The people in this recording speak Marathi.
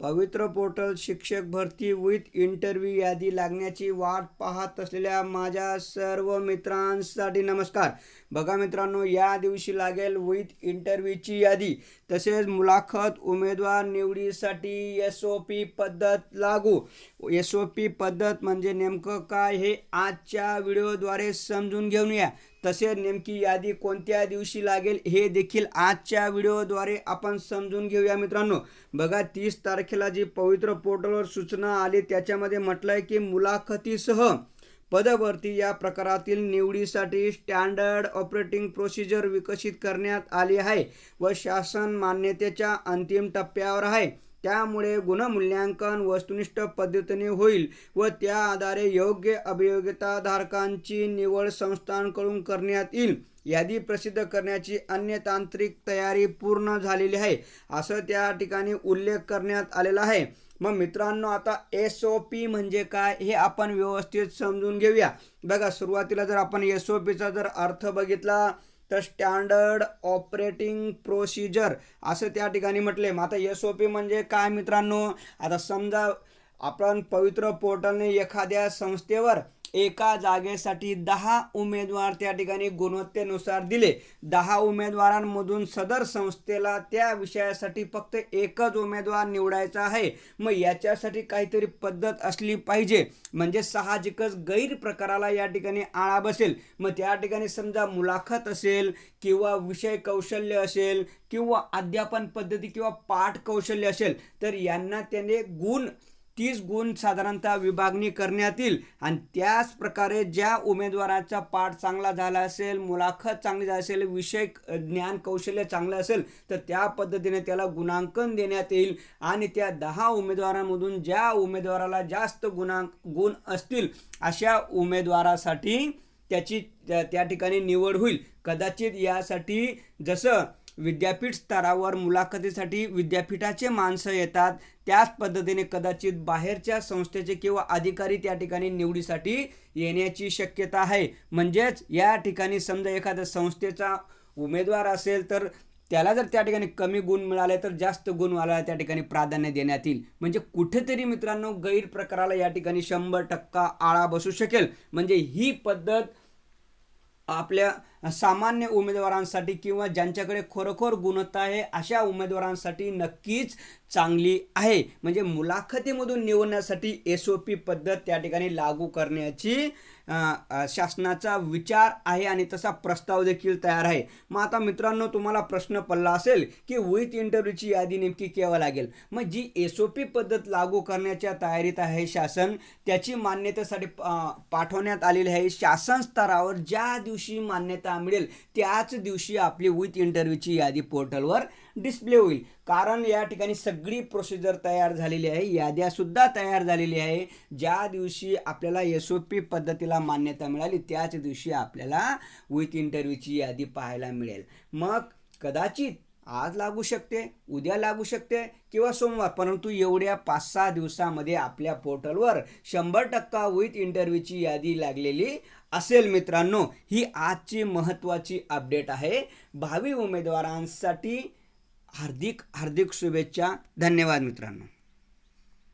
पवित्र पोर्टल शिक्षक भरती विथ इंटरव्ह्यू यादी लागण्याची वाट पाहत असलेल्या माझ्या सर्व मित्रांसाठी नमस्कार. बघा मित्रांनो या दिवशी लागेल विथ इंटरव्ह्यूची यादी. तसेच मुलाखत उमेदवार निवडीसाठी एस ओ पी पद्धत लागू. एस ओ पी पद्धत म्हणजे नेमकं काय हे आजच्या व्हिडिओद्वारे समजून घेऊन या. तसेच नेमकी यादी कोणत्या दिवशी लागेल हे देखील आजच्या व्हिडिओद्वारे आपण समजून घेऊया मित्रांनो. बघा तीस तारखेला जी पवित्र पोर्टलवर सूचना आली त्याच्यामध्ये म्हटलं आहे की मुलाखतीसह पदभरती या प्रकारातील निवडीसाठी स्टँडर्ड ऑपरेटिंग प्रोसिजर विकसित करण्यात आली आहे व शासन मान्यतेच्या अंतिम टप्प्यावर आहे. त्यामुळे गुणमूल्यांकन वस्तुनिष्ठ पद्धतीने होईल व त्या आधारे योग्य अभियोग्यताधारकांची निवड संस्थांकडून करण्यात येईल. यादी प्रसिद्ध करण्याची अन्य तांत्रिक तयारी पूर्ण झालेली आहे असं त्या ठिकाणी उल्लेख करण्यात आलेला आहे. मग मित्रांनो आता एस ओ पी म्हणजे काय हे आपण व्यवस्थित समजून घेऊया. बघा सुरुवातीला जर आपण एस ओ पीचा जर अर्थ बघितला तर स्टँडर्ड ऑपरेटिंग प्रोसिजर असं त्या ठिकाणी म्हटले मग आता एस ओ पी म्हणजे काय मित्रांनो? आता समजा आपण पवित्र पोर्टलने एखाद्या संस्थेवर एका जागेसाठी दहा उमेदवार त्या ठिकाणी गुणवत्तेनुसार दिले. दहा उमेदवारांमधून सदर संस्थेला त्या विषयासाठी फक्त एकच उमेदवार निवडायचा आहे. मग याच्यासाठी काहीतरी पद्धत असली पाहिजे. म्हणजे साहजिकच गैरप्रकाराला या ठिकाणी आळा बसेल. मग त्या ठिकाणी समजा मुलाखत असेल किंवा विषय कौशल्य असेल किंवा अध्यापन पद्धती किंवा पाठ कौशल्य असेल तर यांना त्याने गुण तीस गुण साधारणतः विभागणी करण्यात येईल आणि त्याच प्रकारे ज्या उमेदवाराचा पाठ चांगला झाला असेल मुलाखत चांगली झाली असेल विषय ज्ञान कौशल्य चांगलं असेल तर त्या पद्धतीने त्याला गुणांकन देण्यात येईल. आणि त्या दहा उमेदवारांमधून ज्या उमेदवाराला जास्त गुणांक गुण असतील अशा उमेदवारासाठी त्याची त्या त्या ठिकाणी निवड होईल. कदाचित यासाठी जसं विद्यापीठ स्तरावर मुलाखतीसाठी विद्यापीठाचे माणसं येतात. त्याच पद्धतीने कदाचित बाहेरच्या संस्थेचे किंवा अधिकारी त्या ठिकाणी निवडीसाठी येण्याची शक्यता आहे. म्हणजेच या ठिकाणी समजा एखाद्या संस्थेचा उमेदवार असेल तर त्याला जर त्या ठिकाणी कमी गुण मिळाले तर जास्त गुणवाला त्या ठिकाणी प्राधान्य देण्यात येईल. म्हणजे कुठेतरी मित्रांनो गैरप्रकाराला या ठिकाणी शंभर टक्का आळा बसू शकेल. म्हणजे ही पद्धत आपल्या सामान्य उमेदवारांसाठी किंवा ज्यांच्याकडे खरोखर गुणवत्ता आहे अशा उमेदवारांसाठी नक्कीच चांगली आहे. म्हणजे मुलाखतीमधून निवडण्यासाठी एस ओ पी पद्धत त्या ठिकाणी लागू करण्याची शासनाचा विचार आहे आणि तसा प्रस्ताव देखील तयार आहे. मग आता मित्रांनो तुम्हाला प्रश्न पडला असेल की विथ इंटरव्ह्यूची यादी नेमकी केव्हा लागेल? मग जी एस ओ पी पद्धत लागू करण्याच्या तयारीत आहे शासन त्याची मान्यतेसाठी पाठवण्यात आलेली आहे शासन स्तरावर ज्या दिवशी मान्यता मिळेल. त्याच दिवशी आपली विथ इंटरव्ह्यूची यादी पोर्टलवर डिस्प्ले होईल. कारण या ठिकाणी सगळी प्रोसिजर तयार झालेली आहे याद्यासुद्धा तयार झालेली आहे. ज्या दिवशी आपल्याला एस ओ पी पद्धतीला मान्यता मिळाली त्याच दिवशी आपल्याला विथ इंटरव्ह्यूची यादी पाहायला मिळेल. मग कदाचित आज लागू शकते उद्या लागू शकते किंवा सोमवार परंतु एवढ्या पाच सहा दिवसामध्ये आपल्या पोर्टलवर शंभर टक्का विथ इंटरव्ह्यूची यादी लागलेली असेल मित्रांनो. ही आजची महत्त्वाची अपडेट आहे. भावी उमेदवारांसाठी हार्दिक हार्दिक शुभेच्छा. धन्यवाद मित्रांनो.